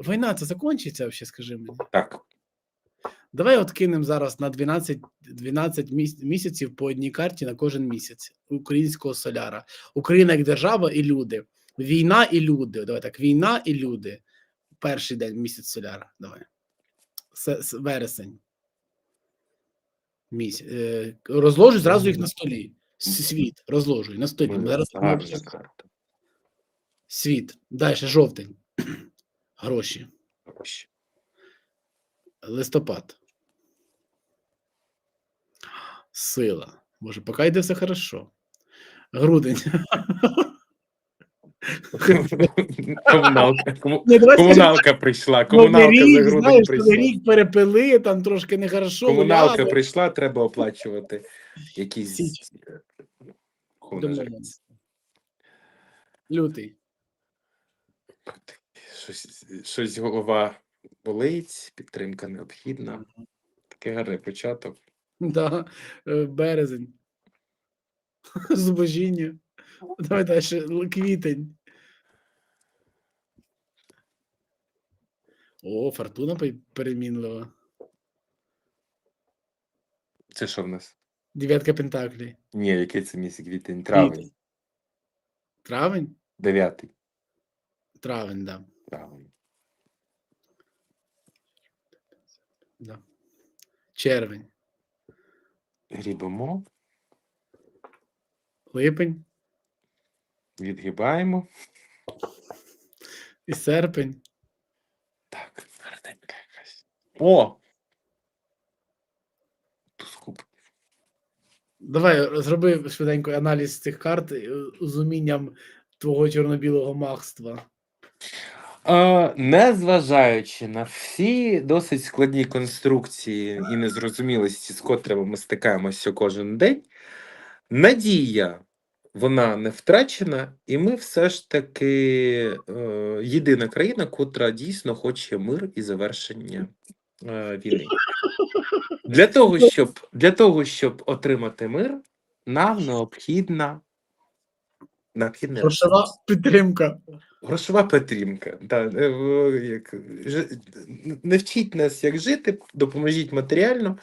війна це закінчиться, взагалі, скажи мені. Так. Давай от кинемо зараз на 12, 12 місяців по одній карті на кожен місяць українського соляра. Україна як держава і люди. Війна і люди. Давай так, війна і люди. Перший день місяць соляра. Давай. С- с- вересень. Місяць. Е, розложуй зразу їх на столі. Світ, розложуй на столі. Зараз. Світ. Далі жовтень. Гроші. Гроші. Листопад. Сила. Боже, поки йде все хорошо. Грудень. Комуналка. Кому- прийшла. Новий Комуналка за рік, грудень знаєш, прийшла. рік перепили, там трошки нехорошо. Комуналка гуляли. прийшла, треба оплачувати якісь. Лютий. Щось, щось голова болить, підтримка необхідна. Такий гарний початок. Да. е, Березень. Зубожіння. Давай далі. Квітень. О, фортуна перемінлива. Це що в нас? Дев'ятка пентаклей. Ні, який це місяць квітень? Травень. Травень? Дев'ятий. Травень, да. Травень. да. Червень. Грібемо, Липень відгибаємо. і серпень. Так, гарненька якась. О! Кубків. Давай зроби швиденько аналіз цих карт е, з умінням твого чорно-білого махства. Е, Незважаючи на всі досить складні конструкції і незрозумілості, з котрими ми стикаємося кожен день, надія вона не втрачена, і ми все ж таки е, єдина країна, котра дійсно хоче мир і завершення е, війни. Для того, щоб, для того, щоб отримати мир, нам необхідна необхідна підтримка. Грошова підтримка. Да, е, як, не вчіть нас, як жити, допоможіть матеріально.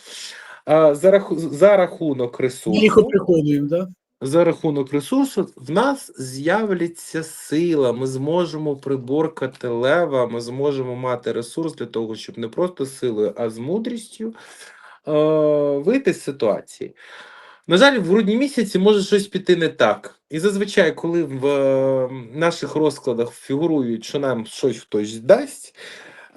А за, раху, за рахунок ресурсу, да? за рахунок ресурсу, в нас з'являться сила. Ми зможемо приборкати лева, ми зможемо мати ресурс для того, щоб не просто силою, а з мудрістю е, вийти з ситуації. На жаль, в грудні місяці може щось піти не так. І зазвичай, коли в е, наших розкладах фігурують, що нам щось хтось дасть,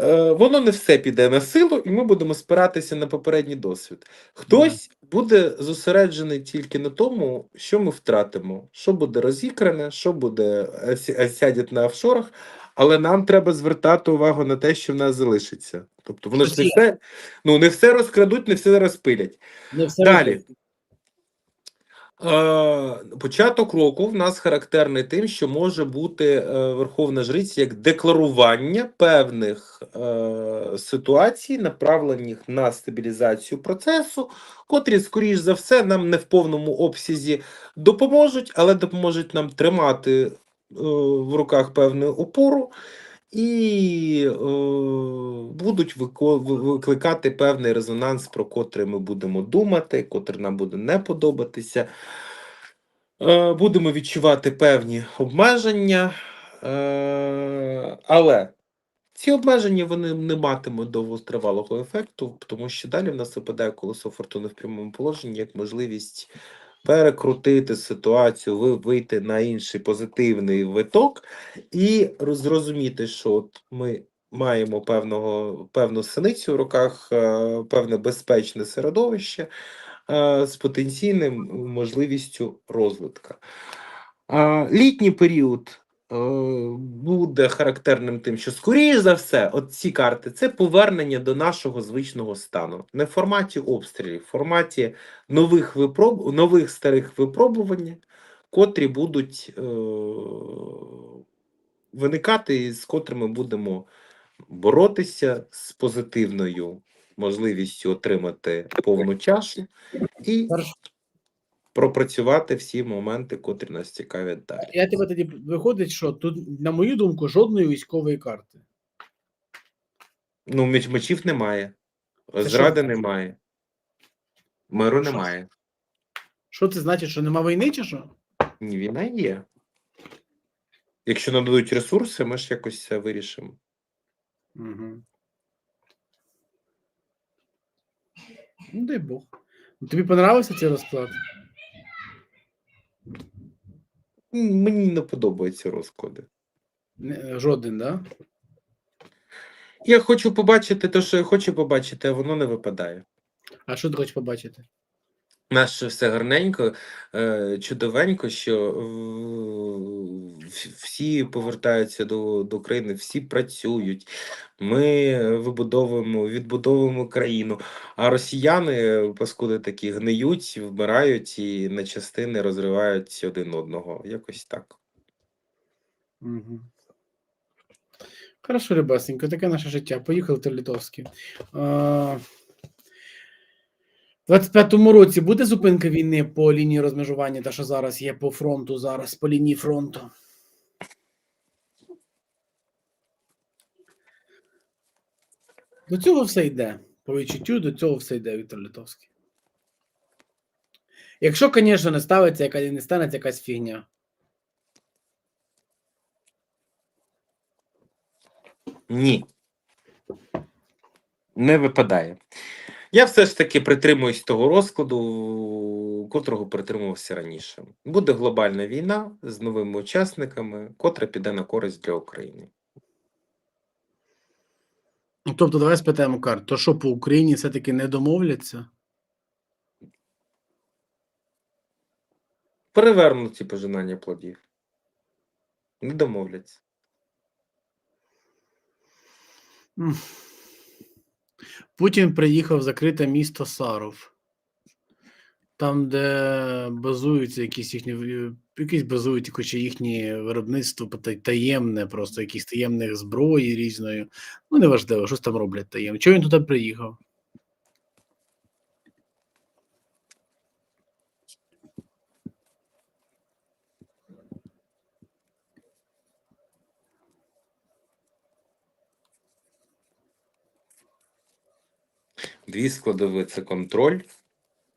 е, воно не все піде на силу, і ми будемо спиратися на попередній досвід. Хтось буде зосереджений тільки на тому, що ми втратимо, що буде розікране, що буде осі- осядять на офшорах. Але нам треба звертати увагу на те, що в нас залишиться. Тобто воно ж не все, ну не все розкрадуть, не все розпилять. Не все Далі. виходить. Початок року в нас характерний тим, що може бути е, Верховна Жриця як декларування певних е, ситуацій, направлених на стабілізацію процесу, котрі, скоріш за все, нам не в повному обсязі допоможуть, але допоможуть нам тримати е, в руках певну опору і е, будуть викликати певний резонанс, про котрий ми будемо думати, котрий нам буде не подобатися. Е, будемо відчувати певні обмеження, е, але ці обмеження вони не матимуть довготривалого ефекту, тому що далі в нас випадає колесо фортуни в прямому положенні як можливість перекрутити ситуацію, ви- вийти на інший позитивний виток і зрозуміти, що от ми маємо певного, певну синицю в руках, е, певне безпечне середовище е, з потенційним можливістю розвитку. Е, Літній період буде характерним тим, що, скоріш за все, ці карти це повернення до нашого звичного стану. Не в форматі обстрілів, в форматі нових випроб... нових старих випробувань, котрі будуть е... виникати, і з котрими будемо боротися з позитивною можливістю отримати повну чашу і. Пропрацювати всі моменти, котрі нас цікавлять далі. Я тебе тоді виходить, що тут, на мою думку, жодної військової карти. Ну, меч- мечів немає. Це що Зради значить? немає. Миру Що? немає. Що це значить, що нема війни, чи що? Ні, війна є. Якщо нададуть ресурси, ми ж якось це вирішимо. Угу. Ну, дай Бог. Тобі понравився цей розклад? Мені не подобаються розклади. Не, жоден, да? Я хочу побачити те, що я хочу побачити, а воно не випадає. А що ти хочеш побачити? Наше все гарненько, е, чудовенько, що е, всі повертаються до, до України, всі працюють. Ми вибудовуємо, відбудовуємо країну. А росіяни, паскуди такі, гниють, вмирають і на частини розривають один одного. Якось так. Угу. Хорошо, ребасенько, таке наше життя. Поїхали в Литовський. А... В 25-му році буде зупинка війни по лінії розмежування, та що зараз є по фронту, зараз по лінії фронту. До цього все йде. По відчуттю до цього все йде, Віктор Литовський. Якщо, звісно, не ставиться яка не станеться якась фігня. Ні. Не випадає. Я все ж таки притримуюсь того розкладу, котрого притримувався раніше. Буде глобальна війна з новими учасниками, котра піде на користь для України. Ну, Тобто, давай спитаємо Кар, то що по Україні все-таки не домовляться? Перевернуті пожинання плодів. Не домовляться. Путін приїхав в закрите місто Саров. Там, де базуються якісь їхні якісь базують хоча їхні виробництво таємне, просто якісь таємних зброї різної. Ну, неважливо, щось там роблять таємне. Чого він туди приїхав? Дві складові це контроль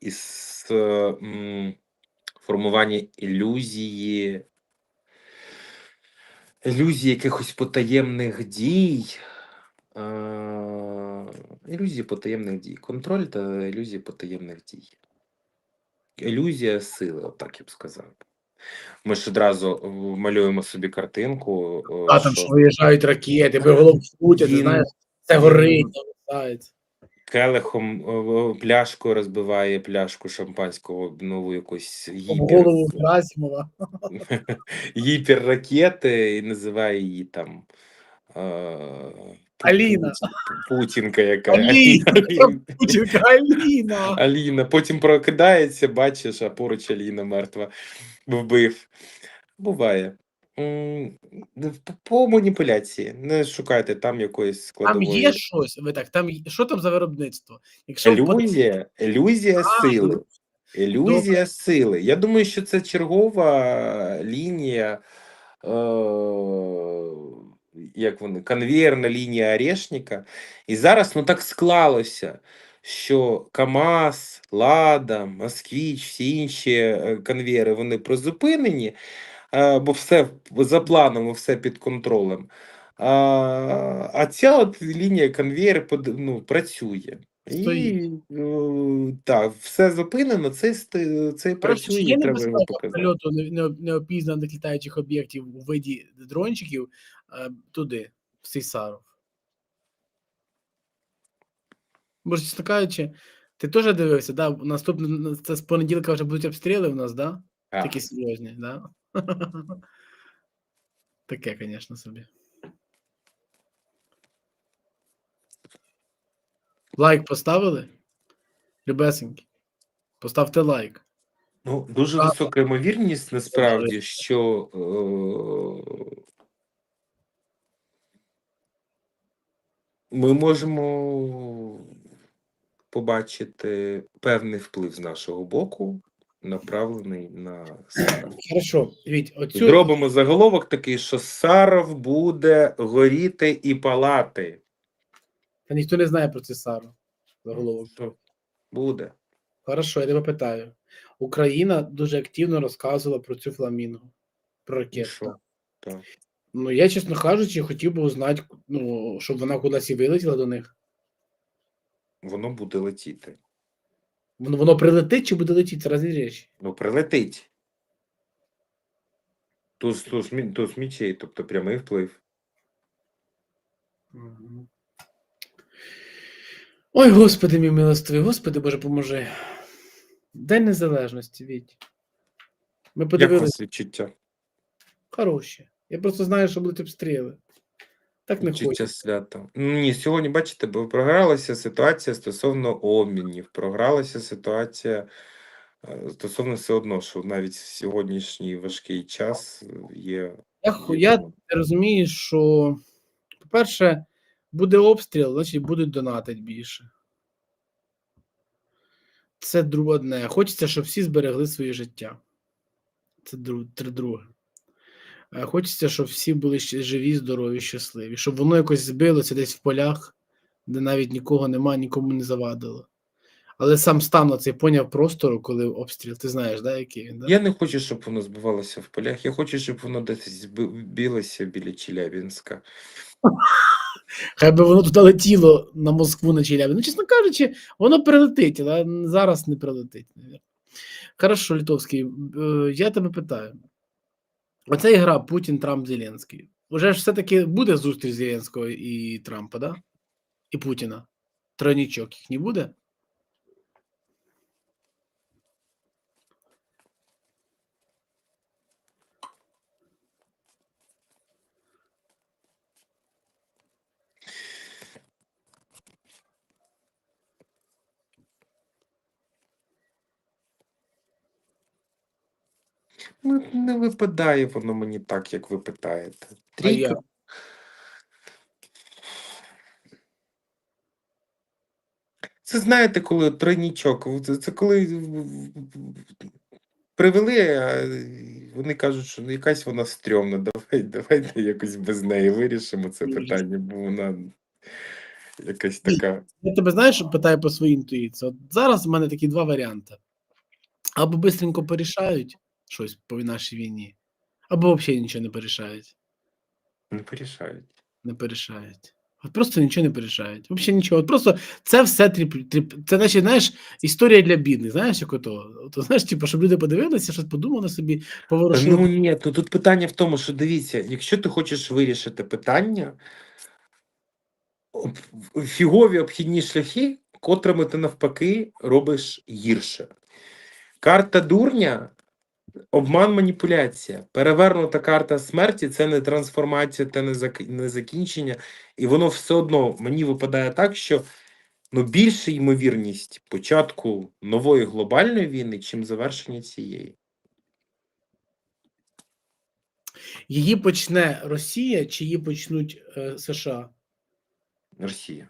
і с- м, формування ілюзії, ілюзії якихось потаємних дій. Ілюзії потаємних дій. Контроль та ілюзії потаємних дій. Ілюзія сили, отак я б сказав. Ми ж одразу е, малюємо собі картинку. е, А там що що виїжджають ракети, голову крутять, ти знаєш, це горить, нависається. Келихом пляшкою розбиває пляшку шампанського нову якусь голову Герасимова. гіперракети і називає її там Аліна. Путінка яка. Аліна. Путінка Аліна. Аліна. Потім прокидається, бачиш, а поруч Аліна мертва вбив. Буває. По, маніпуляції. Не шукайте там якоїсь Там складової. є щось, ви так, там є- що там за виробництво? Якщо Ілюзія, ілюзія А, сили. Ілюзія сили. Я думаю, що це чергова лінія, е, як вони, конвейерна лінія Орешника. І зараз ну так склалося, що КАМАЗ, Лада, Москвіч, всі інші е, конвейери вони призупинені, бо все за планом, все під контролем. А, а ця от лінія конвейер ну, працює. І е, так, все зупинено, це, це працює, є небезпека прильоту не- не- неопізнаних літаючих об'єктів у виді дрончиків е, туди, в Сейсаров? Може, чесно кажучи, ти теж дивився, да? Наступне це з понеділка вже будуть обстріли в нас, да? Так. Такі серйозні, да? Таке, звісно, собі. Лайк поставили? Любесенькі. Поставте лайк. Ну, дуже Так. висока ймовірність насправді, що е, ми можемо побачити певний вплив з нашого боку, направлений на Саров. Хорошо, Віть, оцю Зробимо заголовок такий, що Саров буде горіти і палати. Та ніхто не знає про цесару. Заголовок. Що? Буде. Хорошо, я тебе питаю. Україна дуже активно розказувала про цю фламінгу, про ракету. Так. Ну, я, чесно кажучи, хотів би узнати, ну, щоб вона кудись і вилетіла до них. Воно буде летіти. Воно, воно прилетить чи буде летіти? Це різні речі. Ну, прилетить. Туз, туз, мі- туз мічей, тобто прямий вплив. Мгм. Ой, Господи, мій милостивий, Господи Боже, поможи. День незалежності, Віть. Ми Як у подивилися, вас відчуття? хороші. Я просто знаю, що будуть обстріли. Так не хочу. свята. Ні, сьогодні, бачите, бо програлася ситуація стосовно обмінів, програлася ситуація е, стосовно все одно, що навіть в сьогоднішній важкий час є. Я, ху- я розумію, що, по-перше, буде обстріл, значить будуть донатити більше. Це друге одне. Хочеться, щоб всі зберегли своє життя. Це дру- друге. Е, Хочеться, щоб всі були живі, здорові, щасливі, щоб воно якось збилося десь в полях, де навіть нікого немає, нікому не завадило. Але сам стан оцей поняв простору, коли обстріл, ти знаєш, да, який він? Да? Я не хочу, щоб воно збивалося в полях. Я хочу, щоб воно десь збилося біля Челябінська. Хай би воно туди летіло на Москву на Челябі. Ну, чесно кажучи, воно прилетить, але зараз не прилетить. Хорошо, Литовський, е, я тебе питаю. Оця ігра Путін, Трамп, Зеленський. Уже ж все-таки буде зустріч Зеленського і Трампа, да? І Путіна. Тройнічок їх не буде? Ну, не випадає воно мені так, як ви питаєте. Трійка. Це знаєте, коли тройнічок. Це, коли привели, а вони кажуть, що ну, якась вона стрьомна. Давай, давайте якось без неї вирішимо це питання, бо вона якась така. Я тебе знаєш, питаю по своїй інтуїції. От зараз в мене такі два варіанти. Або бистренько порішають щось по нашій війні, або взагалі нічого не порішають. Не порішають. Не порішають. От просто нічого не порішають. Взагалі нічого. От просто це все тріп, тріп. Це наче, знаєш, історія для бідних. Знаєш, як ото? Ото, знаєш, типу, щоб люди подивилися, щось подумали собі, поворушили. Ну ні, то тут питання в тому, що дивіться, якщо ти хочеш вирішити питання, фігові обхідні шляхи, котрими ти навпаки робиш гірше. Карта дурня, обман, маніпуляція. Перевернута карта смерті це не трансформація, це не, зак... не закінчення. І воно все одно мені випадає так, що ну, більша ймовірність початку нової глобальної війни, чим завершення цієї. Її почне Росія чи її почнуть е, США? Росія.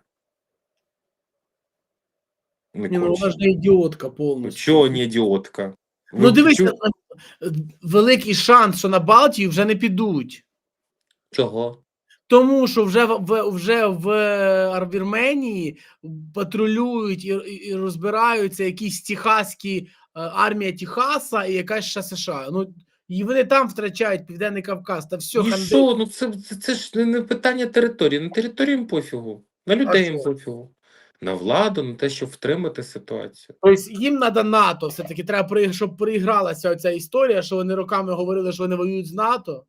Не ну конче. вона ж не ідіотка Ну, повністю. Чого не ідіотка? Ну, е, великий шанс, що на Балтію вже не підуть. Чого? Тому що вже в в- вже в е, Вірменії патрулюють і, і, розбираються якісь техаські е, армія Техаса і якась ще США. Ну і вони там втрачають Південний Кавказ та все І що? Ну це, це, це ж не- не питання території. На території їм пофігу. На людей їм пофігу. На владу, на те, щоб втримати ситуацію. Тобто їм треба НАТО. Все таки треба щоб переігралася ця історія, що вони роками говорили, що вони воюють з НАТО.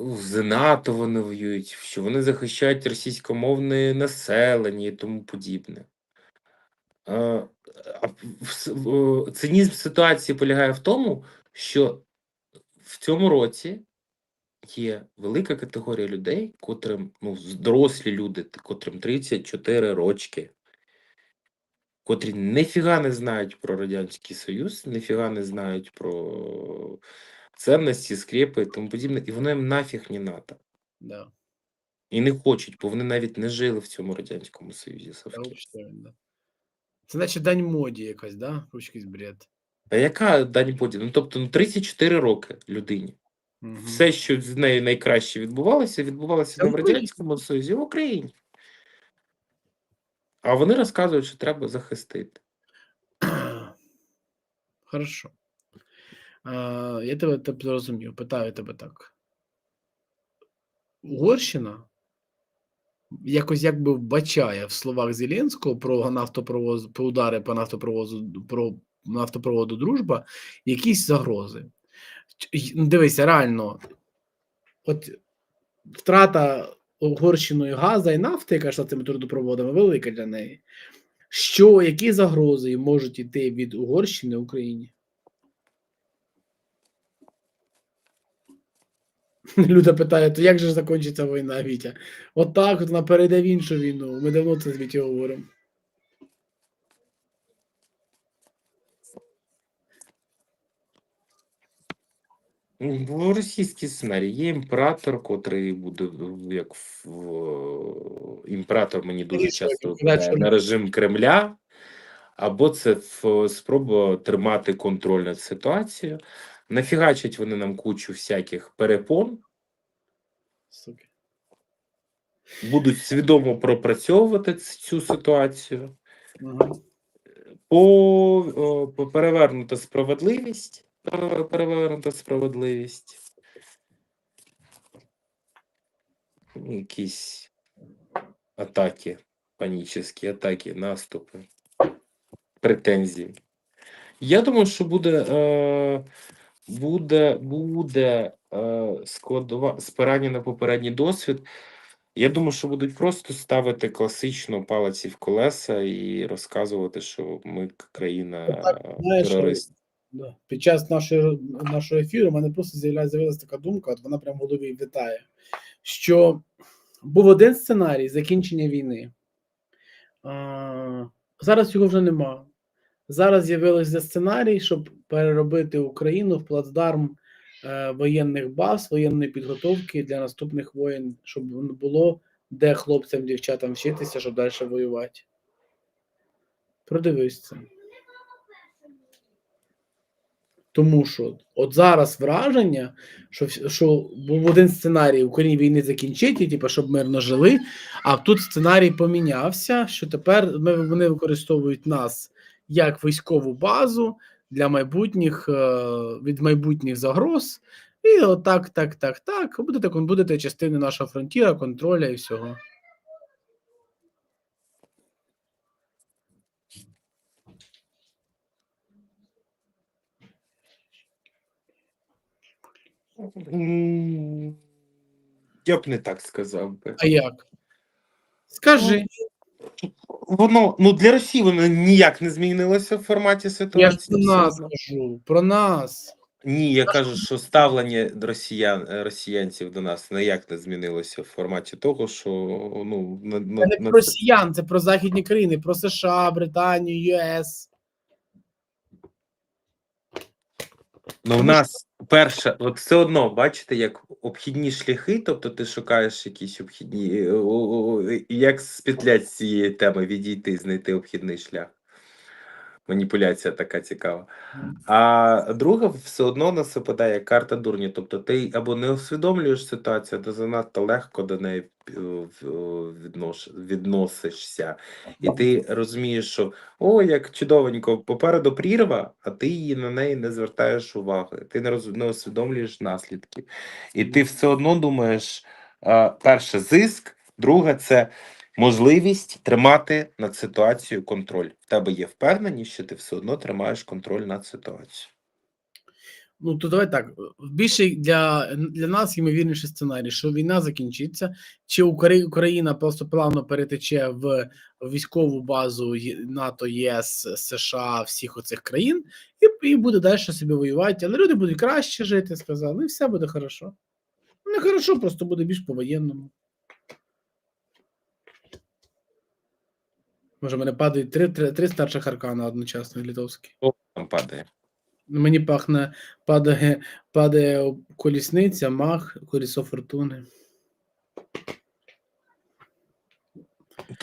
З НАТО вони воюють, що вони захищають російськомовне населення і тому подібне. Цинізм ситуації полягає в тому, що в цьому році є велика категорія людей, котрим, ну, дорослі люди, котрим 34 рочки, котрі ніфіга не знають про Радянський Союз, ніфіга не знають про цінності, скрепи і тому подібне, і воно їм нафіг не надо. Да, І не хочуть, бо вони навіть не жили в цьому Радянському Союзі. Це наче дань моді якась, да? Якийсь бред. А яка Дані Боді? Ну тобто ну, 34 роки людині. Все, що з нею найкраще відбувалося, відбувалося не в Радянському Союзі, в Україні. А вони розказують, що треба захистити. Хорошо. А, я тебе, тебе зрозумів, питаю тебе так. Угорщина якось якби вбачає в словах Зеленського про нафтопровоз, про удари по нафтопровозу, про нафтопроводу дружба, якісь загрози. Ну, Дивися, реально, от втрата Угорщиною газу і нафти, яка йшла цими трудопроводами, велика для неї. Що, які загрози можуть йти від Угорщини Україні? Люда питає, то як же закінчиться війна, Вітя? От так, от вона перейде в іншу війну. Ми давно це з говоримо. В російський сценарій є імператор, котрий буде як в, імператор мені дуже часто на режим Кремля, або це спроба тримати контроль над ситуацією. Нафігачать вони нам кучу всяких перепон, Суки. будуть свідомо пропрацьовувати цю ситуацію. Ага. По, по перевернута справедливість. Пере- Перевернута справедливість. Якісь атаки, панічні атаки, наступи, претензії. Я думаю, що буде, е, буде, буде е, складова спирання на попередній досвід. Я думаю, що будуть просто ставити класично палиці в колеса і розказувати, що ми країна знаєш, терорист. Під час нашої, нашого ефіру в мене просто з'явилася така думка, от вона прямо в голові вітає, що був один сценарій закінчення війни. А, зараз його вже нема. Зараз з'явився сценарій, щоб переробити Україну в плацдарм е, воєнних баз, воєнної підготовки для наступних воєн, щоб було де хлопцям, дівчатам вчитися, щоб далі воювати. Продивись це. Тому що от зараз враження, що, що був один сценарій Україні війни закінчить, і, типу, щоб мирно жили. А тут сценарій помінявся, що тепер ми, вони використовують нас як військову базу для майбутніх е, від майбутніх загроз. І отак, так, так, так. Будете, будете частиною нашого фронтіра, контроля і всього. М, Я б не так сказав би. А як? Скажи, Воно ну для Росії воно ніяк не змінилося в форматі я ж ситуації. про все нас кажу, про нас. Ні, я кажу, що ставлення до росіян е, росіянців до нас ніяк не змінилося в форматі того, що ну на, на, Це не на про росіян, це про західні країни, про США, Британію, ЄС. Ну, в нас перше, от все одно, бачите, як обхідні шляхи, тобто ти шукаєш якісь обхідні, е, як з цієї теми відійти, знайти обхідний шлях. Маніпуляція така цікава. А друге, все одно нас випадає карта дурня. Тобто ти або не усвідомлюєш ситуацію, або занадто легко до неї е, віднош, відносишся. І ти розумієш, що о, як чудовенько, попереду прірва, а ти її на неї не звертаєш уваги. Ти не, роз, не усвідомлюєш наслідків. І ти все одно думаєш: перше, зиск, друге, це можливість тримати над ситуацією контроль. В тебе є впевненість, що ти все одно тримаєш контроль над ситуацією. Ну то давай так. Більше для, для нас ймовірніший сценарій, що війна закінчиться, чи Україна просто плавно перетече в військову базу НАТО, ЄС, США, всіх оцих країн, і, і буде далі собі воювати. Але люди будуть краще жити, сказали, і все буде хорошо. Ну, Не хорошо, просто буде більш по-воєнному. Може, в мене падають три, три, три старших аркана одночасно літовські. Там падає. Ну, Мені пахне, падає, падає колісниця, мах, колесо фортуни.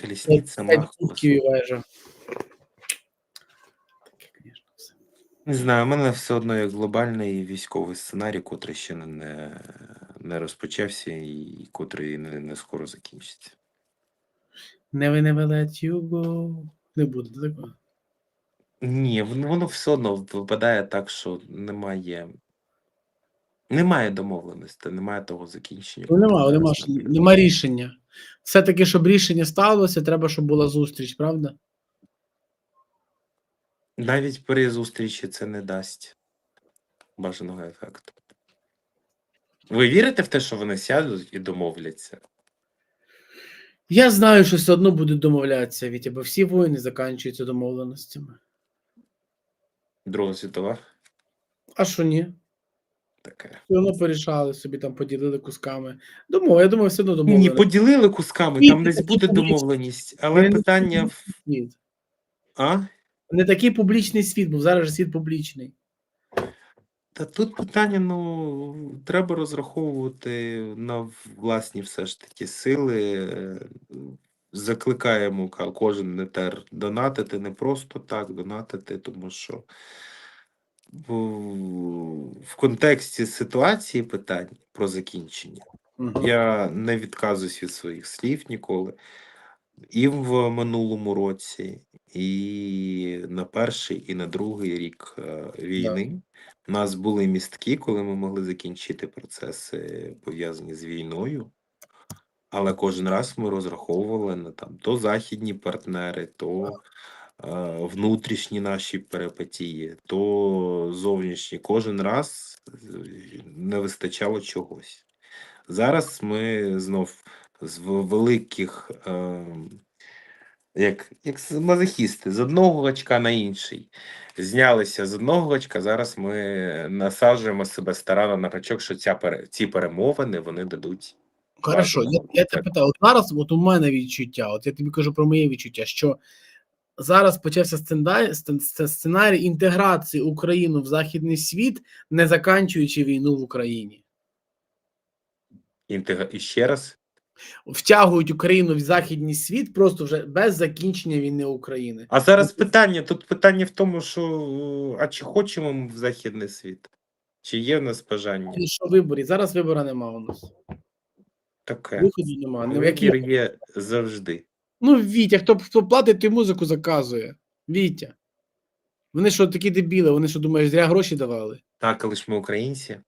Колісниця, мах. вежа. Не знаю, у мене все одно є глобальний військовий сценарій, котрий ще не- не, не розпочався і котрий не, не скоро закінчиться. Never never let you go. Не буде такого. Ні, воно, воно все одно випадає так, що немає. Немає домовленості, немає того закінчення. Ну, нема, яке нема, зараз ж- наприклад. нема рішення. Все-таки, щоб рішення сталося, треба, щоб була зустріч, правда? Навіть при зустрічі це не дасть бажаного ефекту. Ви вірите в те, що вони сядуть і домовляться? Я знаю, що все одно будуть домовлятися, Вітя, бо всі воїни закінчуються домовленостями. Друга світова А що ні? таке. Все одно порішали собі там, поділили кусками. Думаю, я думаю, все одно Ні, домовлено. поділили кусками, Ні, там десь такі буде публічні- домовленість, але Вони питання. в- Світ. А? Не такий публічний світ, бо зараз же світ публічний. Та тут питання, ну, треба розраховувати на власні все ж таки сили. Закликаємо ка- кожен нетер донатити не просто так, донатити, тому що в, контексті ситуації питань про закінчення Мгм. я не відказуюсь від своїх слів ніколи. І в минулому році, і на перший, і на другий рік е, війни. У нас були містки, коли ми могли закінчити процеси пов'язані з війною. Але кожен раз ми розраховували на там то західні партнери, то е, внутрішні наші перипетії, то зовнішні. Кожен раз е, не вистачало чогось. Зараз ми знов з великих, е, як, як мазохісти, з одного гачка на інший. Знялися з одного гачка, зараз ми насаджуємо себе старано на гачок, що ця, ці перемовини вони дадуть. Хорошо, я, я тебе питаю, от зараз от у мене відчуття, от я тобі кажу про моє відчуття, що зараз почався сценарій, сценарій інтеграції України в західний світ, не заканчуючи війну в Україні. Інтега... І ще раз, Втягують Україну в західний світ просто вже без закінчення війни України. А зараз питання, тут питання в тому, що а чи хочемо ми в західний світ? Чи є в нас бажання? І що виборі? Зараз вибора нема у нас. Таке. Виходу нема. Не в які- Вибір є завжди. Ну, Вітя, хто, хто платить, той музику заказує. Вітя. Вони що такі дебіли, вони що думаєш, зря гроші давали? Так, але ж ми українці.